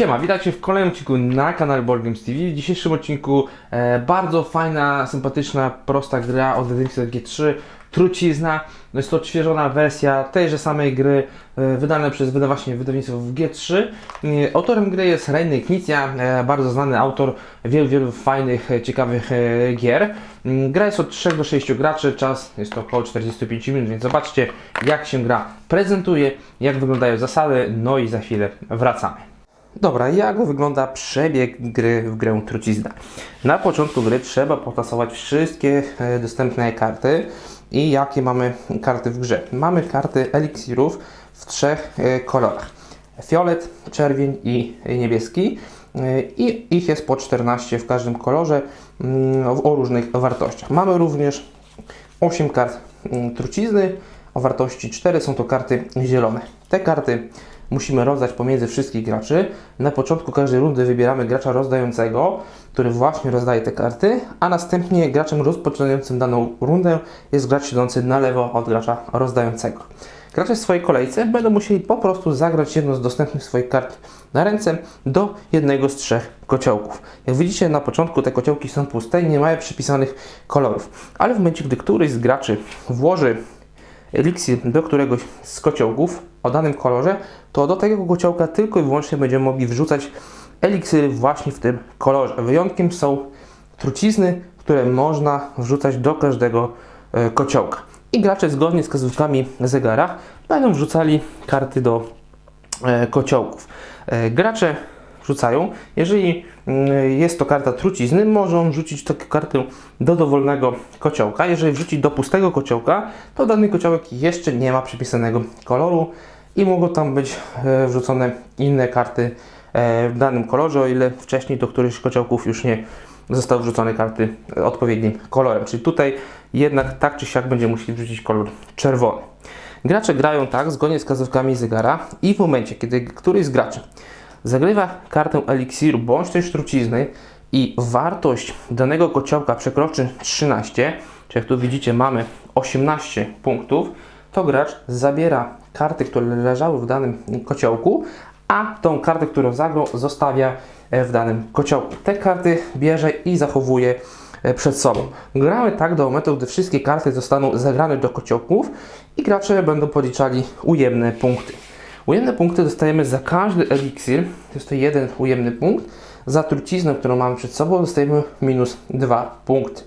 Siema, witajcie w kolejnym odcinku na kanale Board Games TV. W dzisiejszym odcinku e, bardzo fajna, sympatyczna, prosta gra od Edexer G3 Trucizna. No jest to odświeżona wersja tejże samej gry, e, wydana przez właśnie wydawnictwo w G3. E, autorem gry jest Reiny Knicja, e, bardzo znany autor wielu, wielu fajnych, e, ciekawych e, gier. Mm, Gra jest od 3 do 6 graczy, czas jest to około 45 minut, więc zobaczcie jak się gra prezentuje, jak wyglądają zasady, no i za chwilę wracamy. Dobra, jak wygląda przebieg gry w grę Trucizna? Na początku gry trzeba potasować wszystkie e, dostępne karty i jakie mamy karty w grze. Mamy karty eliksirów w trzech e, kolorach. Fiolet, czerwień i niebieski. E, I ich jest po 14 w każdym kolorze mm, o różnych wartościach. Mamy również 8 kart mm, trucizny o wartości 4 są to karty zielone. Te karty musimy rozdać pomiędzy wszystkich graczy. Na początku każdej rundy wybieramy gracza rozdającego, który właśnie rozdaje te karty, a następnie graczem rozpoczynającym daną rundę jest gracz siedzący na lewo od gracza rozdającego. Gracze w swojej kolejce będą musieli po prostu zagrać jedną z dostępnych swoich kart na ręce do jednego z trzech kociołków. Jak widzicie na początku te kociołki są puste i nie mają przypisanych kolorów, ale w momencie gdy któryś z graczy włoży eliksir do któregoś z kociołków o danym kolorze, to do tego kociołka tylko i wyłącznie będziemy mogli wrzucać eliksiry właśnie w tym kolorze. Wyjątkiem są trucizny, które można wrzucać do każdego e, kociołka. I gracze zgodnie z wskazówkami zegara będą wrzucali karty do e, kociołków. E, Gracze wrzucają, jeżeli mm, jest to karta trucizny, mogą wrzucić taką kartę do dowolnego kociołka. Jeżeli wrzucić do pustego kociołka, to dany kociołek jeszcze nie ma przypisanego koloru i mogą tam być e, wrzucone inne karty e, w danym kolorze, o ile wcześniej do którychś kociołków już nie zostały wrzucone karty odpowiednim kolorem. Czyli tutaj jednak tak czy siak będzie musieli wrzucić kolor czerwony. Gracze grają tak, zgodnie z wskazówkami zegara i w momencie, kiedy któryś z graczy zagrywa kartę eliksiru bądź też trucizny i wartość danego kociołka przekroczy 13, czy jak tu widzicie mamy 18 punktów, to gracz zabiera karty, które leżały w danym kociołku, a tą kartę, którą zagrał, zostawia e, w danym kociołku. Te karty bierze i zachowuje e, przed sobą. Gramy tak do momentu, gdy wszystkie karty zostaną zagrane do kociołków i gracze będą policzali ujemne punkty. Ujemne punkty dostajemy za każdy eliksir, jest to jeden ujemny punkt. Za truciznę, którą mamy przed sobą, dostajemy minus 2 punkty.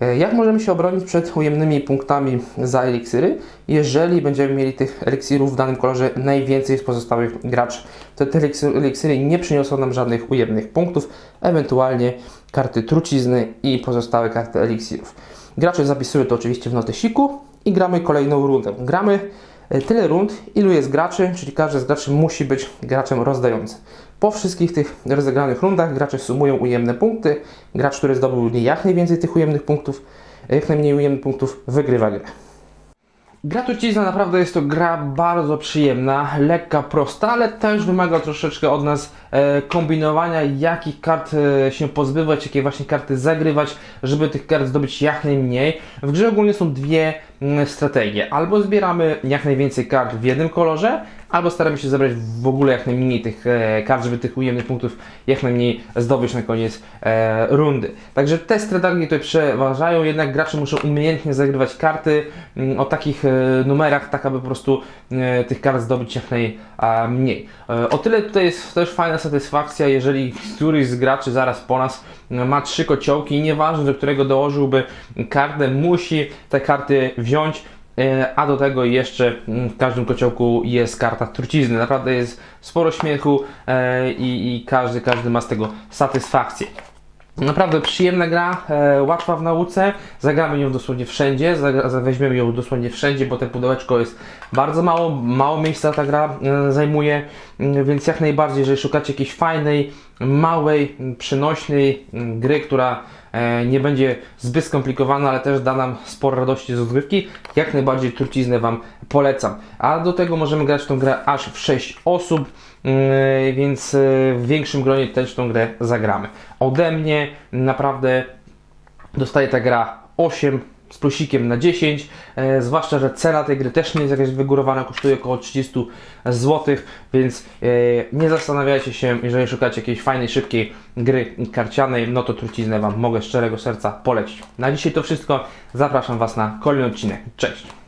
E, Jak możemy się obronić przed ujemnymi punktami za eliksiry? Jeżeli będziemy mieli tych eliksirów w danym kolorze najwięcej z pozostałych graczy, to te eliksir- eliksiry nie przyniosą nam żadnych ujemnych punktów, ewentualnie karty trucizny i pozostałe karty eliksirów. Gracze zapisują to oczywiście w notesiku i gramy kolejną rundę. Gramy tyle rund, ilu jest graczy, czyli każdy z graczy musi być graczem rozdającym. Po wszystkich tych rozegranych rundach gracze sumują ujemne punkty. Gracz, który zdobył jak najwięcej tych ujemnych punktów, jak najmniej ujemnych punktów, wygrywa grę. Gra Trucizna naprawdę jest to gra bardzo przyjemna, lekka, prosta, ale też wymaga troszeczkę od nas e, kombinowania, jakich kart e, się pozbywać, jakie właśnie karty zagrywać, żeby tych kart zdobyć jak najmniej. W grze ogólnie są dwie mm, strategie. Albo zbieramy jak najwięcej kart w jednym kolorze, albo staramy się zebrać w ogóle jak najmniej tych e, kart, żeby tych ujemnych punktów jak najmniej zdobyć na koniec e, rundy. Także te strategie tutaj przeważają, jednak gracze muszą umiejętnie zagrywać karty mm, o takich e, numerach, tak aby po prostu tych kart zdobyć jak najmniej. O tyle tutaj jest też fajna satysfakcja, jeżeli któryś z graczy zaraz po nas ma trzy kociołki i nieważne, do którego dołożyłby kartę, musi te karty wziąć. E, A do tego jeszcze mm, w każdym kociołku jest karta trucizny. Naprawdę jest sporo śmiechu e, i, i każdy, każdy ma z tego satysfakcję. Naprawdę przyjemna gra, e, łatwa w nauce. Zagramy ją dosłownie wszędzie, weźmiemy ją dosłownie wszędzie, bo te pudełeczko jest bardzo mało, mało miejsca ta gra zajmuje, więc jak najbardziej, jeżeli szukacie jakiejś fajnej, małej, m, przynośnej m, gry, która e, nie będzie zbyt skomplikowana, ale też da nam sporo radości z rozgrywki, jak najbardziej truciznę Wam polecam. A do tego możemy grać w tą grę aż w 6 osób, mm, więc e, w większym gronie też tą grę zagramy. Ode mnie naprawdę dostaje ta gra 8 z plusikiem na 10, e, zwłaszcza, że cena tej gry też nie jest jakaś wygórowana, kosztuje około 30 zł, więc e, nie zastanawiajcie się, jeżeli szukacie jakiejś fajnej, szybkiej gry karcianej, no to truciznę Wam mogę z szczerego serca polecić. Na dzisiaj to wszystko, zapraszam Was na kolejny odcinek. Cześć!